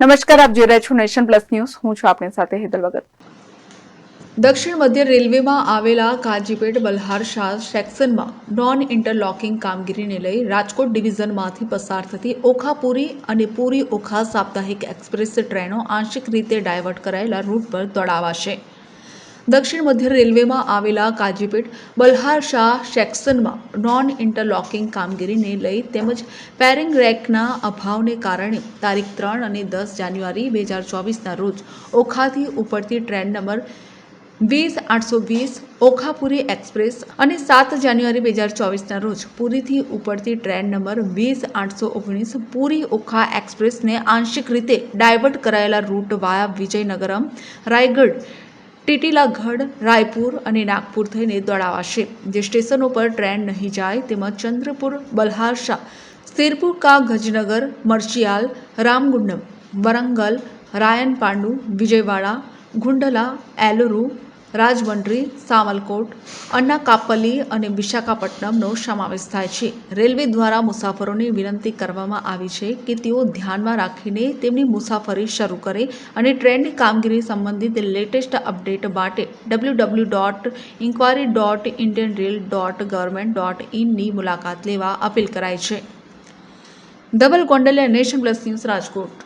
નમસ્કાર, આપ જોઈ રહ્યા છો નેશન પ્લસ ન્યૂઝ. હું છું આપની સાથે હેતલ ભગત. દક્ષિણ મધ્ય રેલવેમાં આવેલા કાજીપેટ બલહારશાહ સેક્શનમાં નોન ઇન્ટરલોકિંગ કામગીરીને લઈ રાજકોટ ડિવિઝનમાંથી પસાર થતી ઓખાપુરી અને પુરી ઓખા સાપ્તાહિક એક્સપ્રેસ ટ્રેનો આંશિક રીતે ડાયવર્ટ કરાયેલા રૂટ પર દોડાવાશે. દક્ષિણ મધ્ય રેલવેમાં આવેલા કાજીપેટ બલહાર શાહ સેક્શનમાં નોન ઇન્ટરલોકિંગ કામગીરીને લઈ તેમજ પેરિંગ રેકના અભાવને કારણે તારીખ ત્રણ અને દસ જાન્યુઆરી બે હજાર ચોવીસના રોજ ઓખાથી ઉપડતી ટ્રેન નંબર વીસ આઠસો વીસ ઓખાપુરી એક્સપ્રેસ અને સાત જાન્યુઆરી બે હજાર ચોવીસના રોજ પુરીથી ઉપડતી ટ્રેન નંબર વીસ આઠસો ઓગણીસ પુરી ઓખા એક્સપ્રેસને આંશિક રીતે ડાયવર્ટ કરાયેલા રૂટ વાયા વિજયનગરમ, રાયગઢ ટીટીલાગઢ, રાયપુર અને નાગપુર થઈને દોડાવાશે. જે સ્ટેશનો પર ટ્રેન નહીં જાય તેમજ ચંદ્રપુર બલહારશા સિરપુર કા ગજનગર મર્ચિયાલ રામગુંડમ, વરંગલ રાયન પાંડુ વિજયવાડા, ગુંડલા, એલુરુ રાજમંડ્રી સામલકોટ અન્નાકાપલી અને વિશાખાપટ્ટનમનો સમાવેશ થાય છે. રેલવે દ્વારા મુસાફરોને વિનંતી કરવામાં આવી છે કે તેઓ ધ્યાનમાં રાખીને તેમની મુસાફરી શરૂ કરે અને ટ્રેનની કામગીરી સંબંધિત લેટેસ્ટ અપડેટ માટે W W dot inquiry dot Indian rail dot government dot ઇનની મુલાકાત લેવા અપીલ કરાઈ છે. Dhaval Gondaliya, nation plus news Rajkot.